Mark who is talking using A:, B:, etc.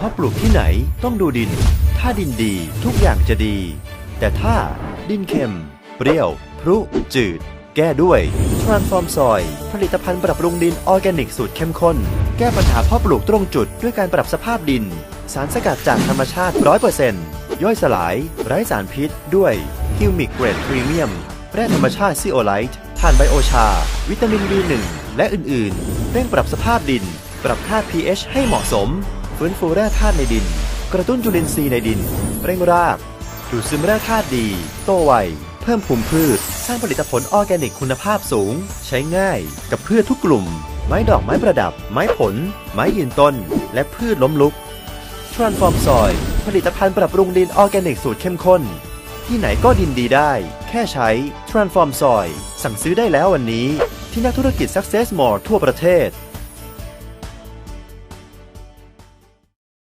A: เพราะปลูกที่ไหนต้องดูดิน ถ้าดินดีทุกอย่างจะดี แต่ถ้าดินเค็ม เปรี้ยว พรุ จืด แก้ด้วย Transform Soil ผลิตภัณฑ์ปรับปรุงดินออร์แกนิกสูตรเข้มข้น แก้ปัญหาเพาะปลูกตรงจุดด้วยการปรับสภาพดิน สารสกัดจากธรรมชาติ 100%ย่อยสลาย ไร้สารพิษ ด้วยฮิวมิกเกรดพรีเมียมแร่ธรรมชาติซีโอไลท์ถ่านไบโอชา วิตามิน B1 และอื่น ๆ เร่งปรับสภาพดิน ปรับค่า pH ให้เหมาะสม ฟื้นฟูแร่ธาตุในดิน กระตุ้นจุลินทรีย์ในดิน เร่งรากดูดซึมแร่ธาตุดี โตไว เพิ่มภูมิพืช สร้างผลิตผลออร์แกนิกคุณภาพสูง ใช้ง่าย กับพืชทุกกลุ่ม ไม้ดอกไม้ประดับ ไม้ผล ไม้ยืนต้น และพืชล้มลุก Transform Soil ผลิตภัณฑ์ปรับปรุงดินออร์แกนิกสูตรเข้มข้น ที่ไหนก็ดินดีได้ แค่ใช้ Transform Soil สั่งซื้อได้แล้ววันนี้ ที่นักธุรกิจ Success More ทั่วประเทศ